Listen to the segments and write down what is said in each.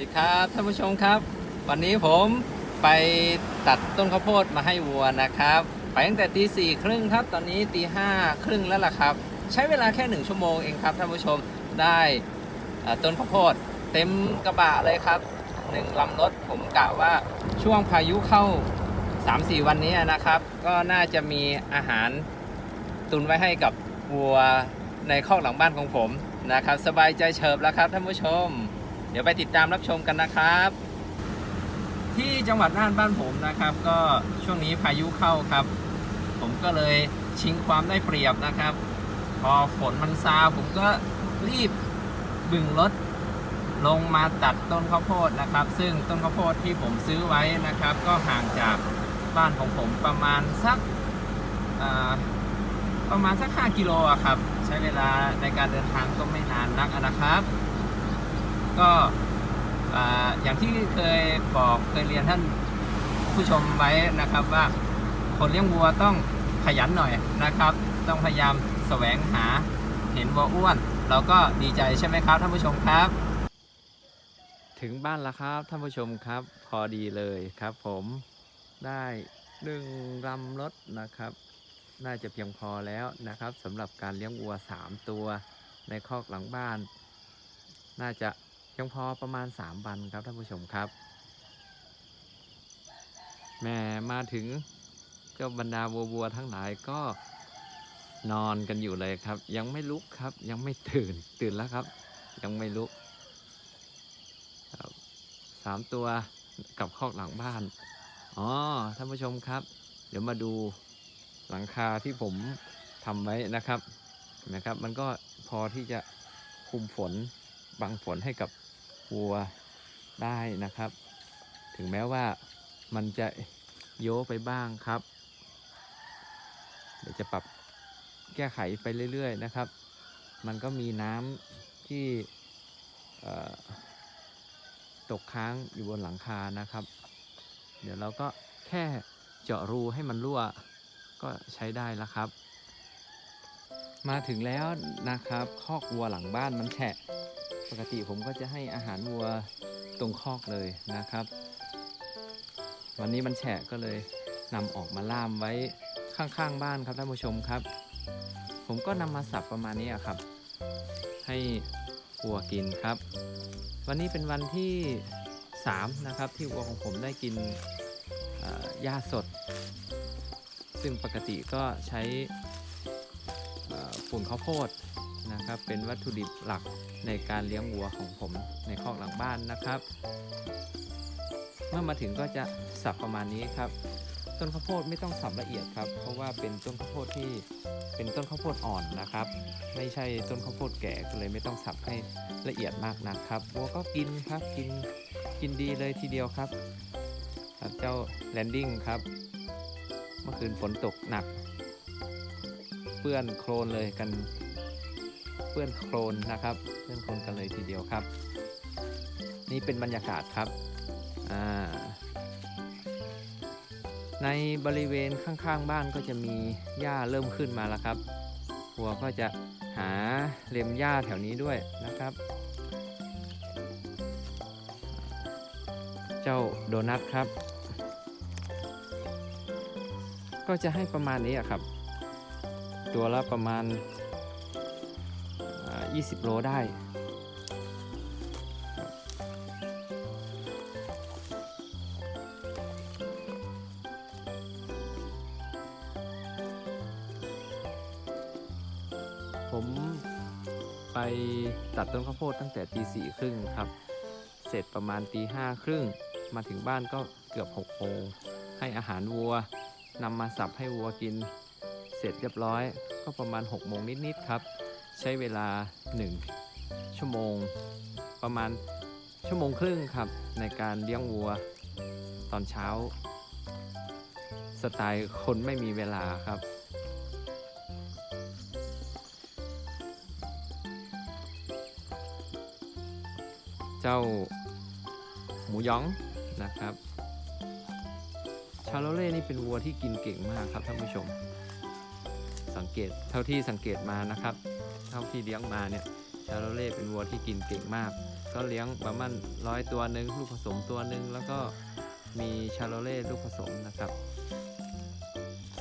ดีครับท่านผู้ชมครับ วันนี้ผมไปตัดต้นข้าวโพดมาให้วัวนะครับ ไปตั้งแต่ตีสี่ครึ่งครับ ตอนนี้ตีห้าครึ่งแล้วล่ะครับ ใช้เวลาแค่หนึ่งชั่วโมงเองครับท่านผู้ชมได้ต้นข้าวโพดเต็มกระบะเลยครับหนึ่งลำรถผมกะว่าช่วงพายุเข้า 3-4 วันนี้นะครับ ก็น่าจะมีอาหารตุนไว้ให้กับวัวในคอกหลังบ้านของผมนะครับ สบายใจเฉิบแล้วครับท่านผู้ชม เดี๋ยวไปติดตามรับชมกันนะครับ ที่จังหวัดน่านบ้านผมนะครับ ก็ช่วงนี้พายุเข้าครับ ผมก็เลยชิงความได้เปรียบนะครับ พอฝนมันซาผมก็รีบบึงรถลงมาตัดต้นข้าวโพดนะครับ ซึ่งต้นข้าวโพดที่ผมซื้อไว้นะครับ ก็ห่างจากบ้านของผมประมาณสักประมาณสัก 5 กิโลอะครับ ใช้เวลาในการเดินทางก็ไม่นานนักนะครับ ก็อย่างที่เคยบอกเคยเรียนท่านผู้ชมไว้นะครับว่าคนเลี้ยงวัวต้องขยันหน่อยนะครับ ต้องพยายามแสวงหาเห็นวัวอ้วน เราก็ดีใจใช่ไหมครับท่านผู้ชมครับ ถึงบ้านแล้วครับท่านผู้ชมครับ พอดีเลยครับ ผมได้หนึ่งลำรถนะครับ น่าจะเพียงพอแล้วนะครับสำหรับการเลี้ยงวัว 3 ตัวในคอกหลังบ้าน น่าจะ พียงพอประมาณ 3 วันครับท่านผู้ชมครับแหม่มาถึงเจ้าบรรดาวัววัวๆทั้งหลายก็นอนกันอยู่เลยครับ ยังไม่ลุกครับ ยังไม่ตื่นตื่นแล้วครับ ยังไม่ลุกสามตัวกับคอกหลังบ้านอ๋อท่านผู้ชมครับ เดี๋ยวมาดูหลังคาที่ผมทำไว้นะครับนไหมครับ มันก็พอที่จะคุมฝนบังฝนให้กับ วัวได้นะครับ ถึงแม้ว่ามันจะโยไปบ้างครับ เดี๋ยวจะปรับแก้ไขไปเรื่อย ๆ นะครับ มันก็มีน้ำที่ตกค้างอยู่บนหลังคานะครับ เดี๋ยวเราก็แค่เจาะรูให้มันรั่วก็ใช้ได้แล้วครับ มาถึงแล้วนะครับคอกวัวหลังบ้านมันแฉะ ปกติผมก็จะให้อาหารวัวตรงคอกเลยนะครับ วันนี้มันแฉะก็เลยนำออกมาล่ามไว้ข้างๆบ้านครับท่านผู้ชมครับ ผมก็นำมาสับประมาณนี้ครับ ให้วัวกินครับ วันนี้เป็นวันที่ 3 นะครับที่วัวของผมได้กินหญ้าสด ซึ่งปกติก็ใช้ฝุ่นข้าวโพด นะครับ เป็นวัตถุดิบหลักในการเลี้ยงวัวของผมในคอกหลังบ้านนะครับ เมื่อมาถึงก็จะสับประมาณนี้ครับ ต้นข้าวโพดไม่ต้องสับละเอียดครับ เพราะว่าเป็นต้นข้าวโพดที่เป็นต้นข้าวโพดอ่อนนะครับ ไม่ใช่ต้นข้าวโพดแก่ก็เลยไม่ต้องสับให้ละเอียดมากนะครับวัวก็กินครับกินกินดีเลยทีเดียวครับครับเจ้าแลนดิ้งครับ เมื่อคืนฝนตกหนัก เปื้อนโคลนเลยกัน เปื้อนโคลนนะครับ เปื้อนโคลนกันเลยทีเดียวครับ นี่เป็นบรรยากาศครับอ่าในบริเวณข้างๆบ้านก็จะมีหญ้าเริ่มขึ้นมาแล้วครับวัวก็จะหาเล็มหญ้าแถวนี้ด้วยนะครับ เจ้าโดนัทครับ ก็จะให้ประมาณนี้ครับ ตัวละประมาณ 20 โลได้ ผมไปตัดต้นข้าวโพดตั้งแต่ตีสี่ครึ่งครับ เสร็จประมาณตีห้าครึ่ง มาถึงบ้านก็เกือบหกโมงให้อาหารวัวนำมาสับให้วัวกิน เสร็จเรียบร้อยก็ประมาณ6โมงนิด ๆ ครับ ใช้เวลา 1 ชั่วโมง ประมาณชั่วโมงครึ่งครับ ในการเลี้ยงวัวตอนเช้า สไตล์คนไม่มีเวลาครับเจ้าหมูหยองนะครับ ชาโลเล่นี่เป็นวัวที่กินเก่งมากครับท่านผู้ชม สังเกตเท่าที่สังเกตมานะครับ เท่าที่เลี้ยงมาเนี่ยชาโลเล่เป็นวัวที่กินเก่งมาก ก็เลี้ยงประมาณร้อยตัวหนึ่งลูกผสมตัวหนึ่งแล้วก็มีชาโลเล่ลูกผสมนะครับ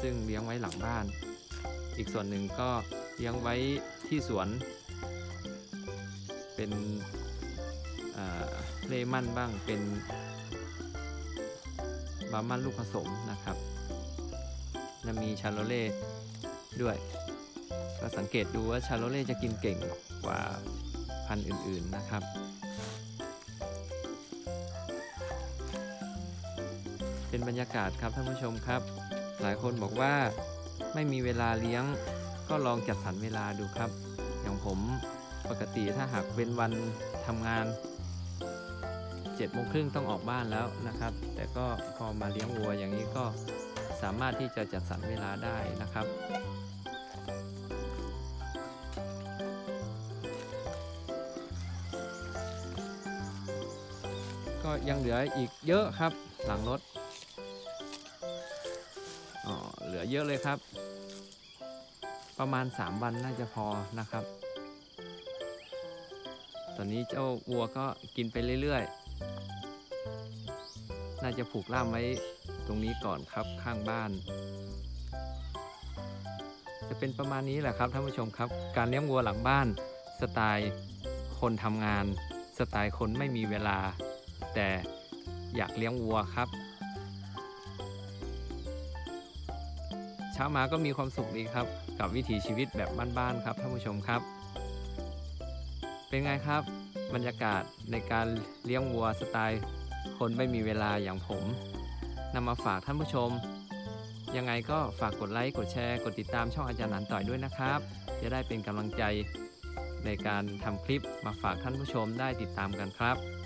ซึ่งเลี้ยงไว้หลังบ้าน อีกส่วนหนึ่งก็เลี้ยงไว้ที่สวน เป็นเลมันบ้างเป็นบามันลูกผสมนะครับและมีชาโลเล่ด้วย ก็สังเกตดูว่าชาโลเล่จะกินเก่งกว่าพันธุ์อื่นๆนะครับ เป็นบรรยากาศครับท่านผู้ชมครับ หลายคนบอกว่าไม่มีเวลาเลี้ยงก็ลองจัดสรรเวลาดูครับ อย่างผมปกติถ้าหากเป็นวันทำงาน7จ็ดโมงครึ่งต้องออกบ้านแล้วนะครับ แต่ก็พอมาเลี้ยงวัวอย่างนี้ก็สามารถที่จะจัดสรรเวลาได้นะครับ ก็ยังเหลืออีกเยอะครับ หลังรถอ๋อเหลือเยอะเลยครับ ประมาณ 3 วันน่าจะพอนะครับ ตอนนี้เจ้าวัวก็กินไปเรื่อยๆ น่าจะผูกล่ามไว้ตรงนี้ก่อนครับข้างบ้าน จะเป็นประมาณนี้แหละครับท่านผู้ชมครับ การเลี้ยงวัวหลังบ้านสไตล์คนทำงาน สไตล์คนไม่มีเวลา แต่อยากเลี้ยงวัวครับ เช้ามาก็มีความสุขดีครับ กับวิถีชีวิตแบบบ้านๆครับท่านผู้ชมครับ เป็นไงครับ บรรยากาศในการเลี้ยงวัวสไตล์ คนไม่มีเวลาอย่างผมนำมาฝากท่านผู้ชม ยังไงก็ฝากกดไลค์กดแชร์ กดติดตามช่องอาจารย์หนันต่อยด้วยนะครับ จะได้เป็นกำลังใจในการทำคลิปมาฝากท่านผู้ชมได้ติดตามกันครับ